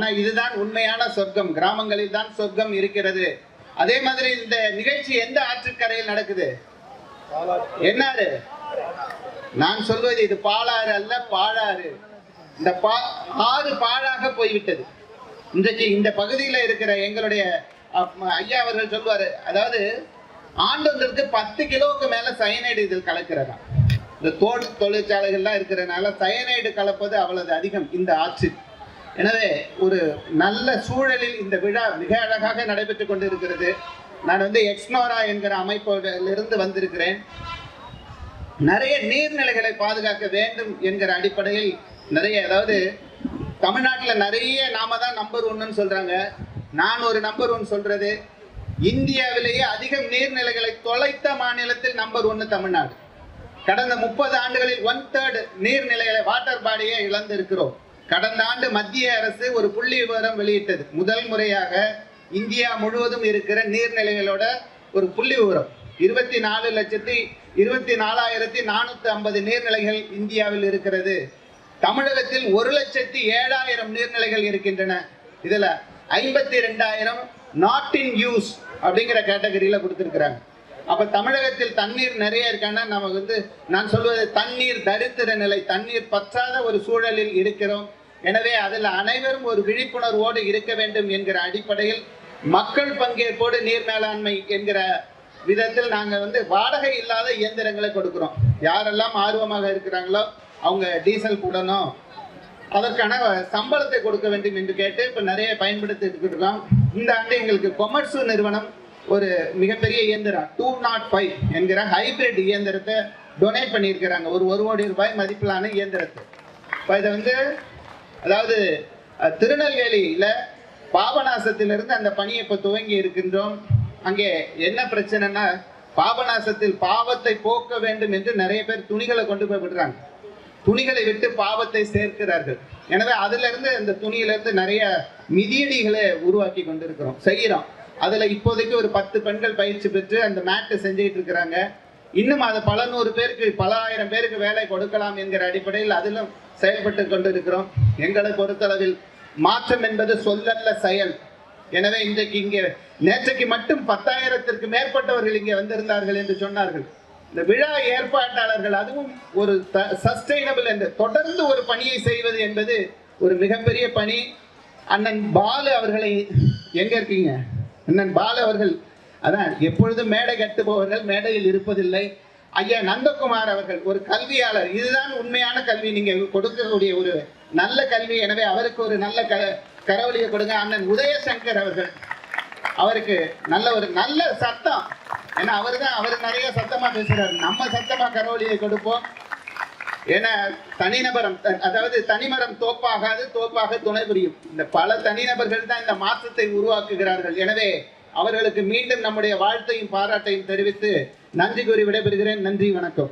ஆனால் இதுதான் உண்மையான சொர்க்கம். கிராமங்களில் தான் சொர்க்கம் இருக்கிறது. அதே மாதிரி இந்த நிகழ்ச்சி எந்த ஆற்றுக்கரையில் நடக்குது? என்னாரு நான் சொல்வது இது பாலாறு அல்ல பாழாறு. இந்த பா ஆறு பாழாக போய்விட்டது. இன்றைக்கு இந்த பகுதியில் இருக்கிற எங்களுடைய ஐயா அவர்கள் சொல்வாரு அதாவது ஆண்டொன்றிற்கு பத்து கிலோவுக்கு மேல சயனைடு இதில் கலக்கிறதா? இந்த தோல் தொழிற்சாலைகள்லாம் இருக்கிறனால சயனைடு கலப்பது அவ்வளவு அதிகம் இந்த ஆற்று எனவே ஒரு நல்ல சூழலில் இந்த விழா மிக அழகாக நடைபெற்று கொண்டிருக்கிறது. நான் வந்து எக்ஸ்னோரா என்கிற அமைப்பிலிருந்து வந்திருக்கிறேன். நிறைய நீர்நிலைகளை பாதுகாக்க வேண்டும் என்கிற அடிப்படையில் நிறைய அதாவது தமிழ்நாட்டில் நிறைய நாம தான் நம்பர் ஒன்றுன்னு சொல்கிறாங்க நான் ஒரு நம்பர் ஒன் சொல்கிறது இந்தியாவிலேயே அதிகம் நீர்நிலைகளை தொலைத்த மாநிலத்தில் நம்பர் ஒன்று தமிழ்நாடு. கடந்த முப்பது ஆண்டுகளில் ஒன் தேர்ட் நீர்நிலைகளை வாட்டர் பாடியை இழந்திருக்கிறோம். கடந்த ஆண்டு மத்திய அரசு ஒரு புள்ளி விவரம் வெளியிட்டது. முதல் முறையாக இந்தியா முழுவதும் இருக்கிற நீர்நிலைகளோட ஒரு புள்ளி விவரம். இருபத்தி நாலு லட்சத்தி இருபத்தி நாலாயிரத்தி நானூத்தி ஐம்பது நீர்நிலைகள் இந்தியாவில் இருக்கிறது. தமிழகத்தில் ஒரு லட்சத்தி ஏழாயிரம் நீர்நிலைகள் இருக்கின்றன. இதுல ஐம்பத்தி ரெண்டாயிரம் நாட் இன் யூஸ் அப்படிங்கிற கேட்டகரியில கொடுத்துருக்குறாங்க. அப்ப தமிழகத்தில் தண்ணீர் நிறைய இருக்கான்னா நம்ம வந்து நான் சொல்வது தண்ணீர் தரித்திர நிலை தண்ணீர் பற்றாத ஒரு சூழலில் இருக்கிறோம். எனவே அதில் அனைவரும் ஒரு விழிப்புணர்வோடு இருக்க வேண்டும் என்கிற அடிப்படையில் மக்கள் பங்கேற்போடு நீர் மேலாண்மை என்கிற விதத்தில் நாங்கள் வந்து வாடகை இல்லாத இயந்திரங்களை கொடுக்குறோம். யாரெல்லாம் ஆர்வமாக இருக்கிறாங்களோ அவங்க டீசல் போடணும் அதற்கான சம்பளத்தை கொடுக்க வேண்டும் என்று கேட்டு இப்போ நிறைய பயன்படுத்திட்டு இருக்கோம் இந்த ஆண்டு எங்களுக்கு கொமர்சு நிறுவனம் ஒரு மிகப்பெரிய இயந்திரம் டூ நாட் ஃபைவ் என்கிற ஹைபிரிட் இயந்திரத்தை டொனேட் பண்ணியிருக்கிறாங்க. ஒரு ஒரு கோடி ரூபாய் மதிப்பிலான இயந்திரத்தை. இப்போ இதை வந்து அதாவது திருநெல்வேலியில் பாபநாசத்திலிருந்து அந்த பணியை இப்போ துவங்கி இருக்கின்றோம். அங்கே என்ன பிரச்சனைனா பாபநாசத்தில் பாவத்தை போக்க வேண்டும் என்று நிறைய பேர் துணிகளை கொண்டு போய் விடுறாங்க. துணிகளை விட்டு பாவத்தை சேர்க்கிறார்கள். எனவே அதிலிருந்து அந்த துணியிலிருந்து இருந்து நிறைய மிதியடிகளை உருவாக்கி கொண்டிருக்கிறோம் செய்கிறோம். அதில் இப்போதைக்கு ஒரு பத்து பெண்கள் பயிற்சி பெற்று அந்த மேட்டை செஞ்சுக்கிட்டு இருக்கிறாங்க. இன்னும் அது பல நூறு பேருக்கு பல ஆயிரம் பேருக்கு வேலை கொடுக்கலாம் என்கிற அடிப்படையில் அதிலும் செயல்பட்டு கொண்டிருக்கிறோம். எங்களை பொறுத்தளவில் மாற்றம் என்பது சொல்லல்ல செயல். எனவே இன்றைக்கு இங்கே நேற்றைக்கு மட்டும் பத்தாயிரத்திற்கு மேற்பட்டவர்கள் இங்கே வந்திருந்தார்கள் என்று சொன்னார்கள். இந்த விழா ஏற்பாட்டாளர்கள் அதுவும் ஒரு சஸ்டைனபிள் என்று தொடர்ந்து ஒரு பணியை செய்வது என்பது ஒரு மிகப்பெரிய பணி. அண்ணன் பாலு அவர்களை எங்க இருக்கீங்க? அண்ணன் பாலு அவர்கள் அதான் எப்பொழுதும் மேடை கட்டுபவர்கள் மேடையில் இருப்பதில்லை ஐயா நந்தகுமார் அவர்கள் ஒரு கல்வியாளர். இதுதான் உண்மையான கல்வி. நீங்க கொடுக்கக்கூடிய ஒரு நல்ல கல்வி. எனவே அவருக்கு ஒரு நல்ல க கரவழியை கொடுங்க. அண்ணன் உதயசங்கர் அவர்கள் அவருக்கு நல்ல ஒரு நல்ல சத்தம். ஏன்னா அவர் தான் அவர் நிறைய சத்தமாக பேசுகிறார் நம்ம சத்தமாக கரவழியை கொடுப்போம். ஏன்னா தனிநபரம் அதாவது தனிமரம் தோப்பாகாது தோப்பாக துணை புரியும். இந்த பல தனிநபர்கள் தான் இந்த மாற்றத்தை உருவாக்குகிறார்கள். எனவே அவர்களுக்கு மீண்டும் நம்முடைய வாழ்த்தையும் பாராட்டையும் தெரிவித்து நன்றி கூறி விடைபெறுகிறேன். நன்றி வணக்கம்.